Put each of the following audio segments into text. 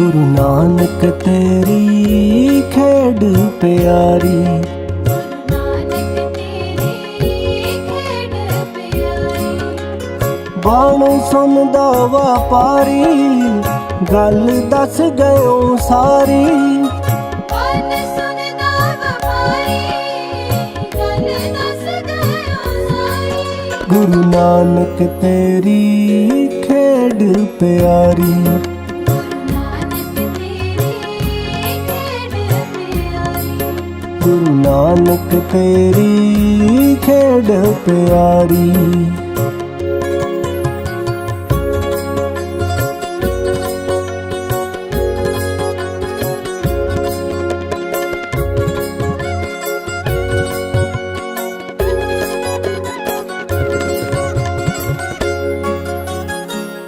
ਗੁਰੂ ਨਾਨਕ ਤੇਰੀ ਖੇਡ ਪਿਆਰੀ। ਨਾਨਕ ਬਾਣ ਸੁਣਦਾ ਵਪਾਰੀ ਗੱਲ ਦੱਸ ਗਇਓ ਸਾਰੀ। ਗੁਰੂ ਨਾਨਕ ਤੇਰੀ ਖੇਡ ਪਿਆਰੀ। ਗੁਰੂ ਨਾਨਕ ਤੇਰੀ ਖੇਡ ਪਿਆਰੀ।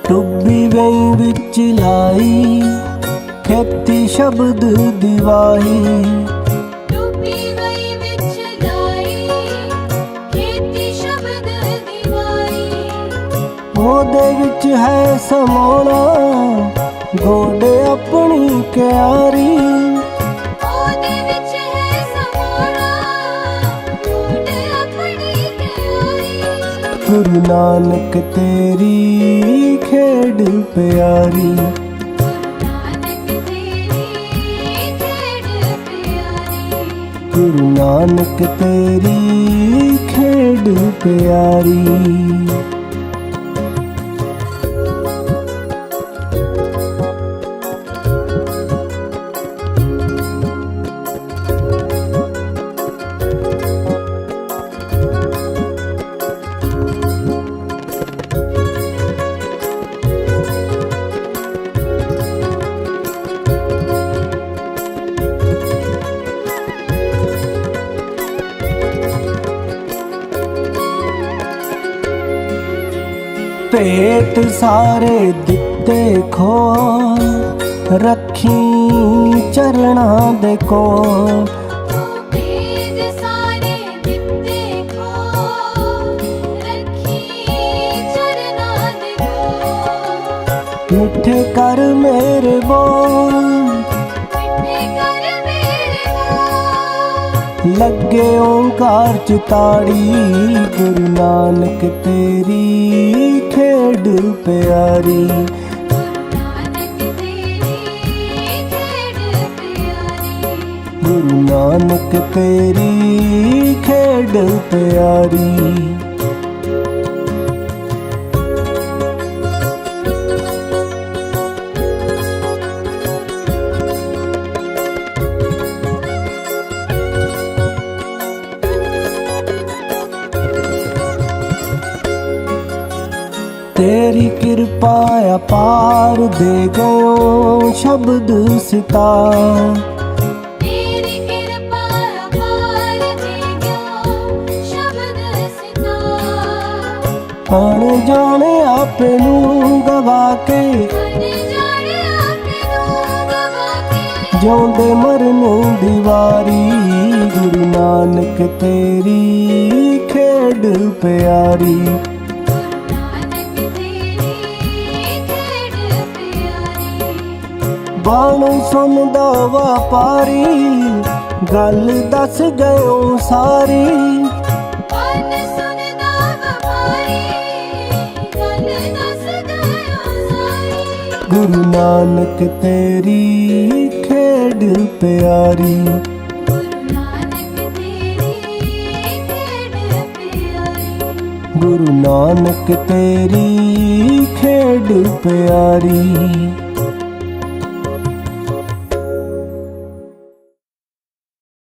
ਟੁੱਬੀ ਵੇਈ ਵਿੱਚ ਲਾਈ ਖੇਤੀ ਸ਼ਬਦ ਦਿਵਾਈ ਉਹਦੇ ਵਿੱਚ ਹੈ ਸਮਾਉਣਾ ਗੋਡੇ ਆਪਣੀ ਕਿਆਰੀ। ਉਹਦੇ ਵਿੱਚ ਹੈ ਸਮਾਉਣਾ ਟੁੱਟ ਆਪਣੀ ਕਿਆਰੀ। ਗੁਰੂ ਨਾਨਕ ਤੇਰੀ ਖੇਡ ਪਿਆਰੀ ਨਾਨਕ ਤੇਰੀ ਖੇਡ ਪਿਆਰੀ। ਗੁਰੂ ਨਾਨਕ ਤੇਰੀ ਖੇਡ ਪਿਆਰੀ। ਭੇਟ ਸਾਰੇ ਦਿੱਤੇ ਖੋ ਰੱਖੀ ਚਰਣਾ ਦੇ ਕੋ ਮਿੱਠੇ ਕਰ ਮੇਰੇ ਬੋਲ। ਲੱਗੇ ਓੰਕਾਰ ਚ ਤਾੜੀ ਗੁਰੂ ਨਾਨਕ ਤੇਰੀ ਖੇਡ ਪਿਆਰੀ। ਗੁਰੂ ਨਾਨਕ ਤੇਰੀ ਖੇਡ ਪਿਆਰੀ। ਤੇਰੀ ਕਿਰਪਾ ਅਪਾਰ ਦੇ ਗਓ ਸ਼ਬਦ ਸਿਤਾ। ਤੇਰੀ ਕਿਰਪਾ ਅਪਾਰ ਦੇ ਗਿਓ ਸ਼ਬਦ ਸਿਤਾ। ਅਣ ਜਾਣੇ ਆਪੇ ਨੂੰ ਕੇ ਗਵਾ ਕੇ। ਜਿਉਂਦੇ ਮਰਨ ਦੀਵਾਰੀ ਗੁਰੂ ਨਾਨਕ ਤੇਰੀ ਖੇਡ ਪਿਆਰੀ। ਬਾਣ ਸੁਣਦਾ ਵਪਾਰੀ ਗੱਲ ਦੱਸ ਗਇਓ ਸਾਰੀ। ਗੁਰੂ ਨਾਨਕ ਤੇਰੀ ਖੇਡ ਪਿਆਰੀ। ਗੁਰੂ ਨਾਨਕ ਤੇਰੀ ਖੇਡ ਪਿਆਰੀ।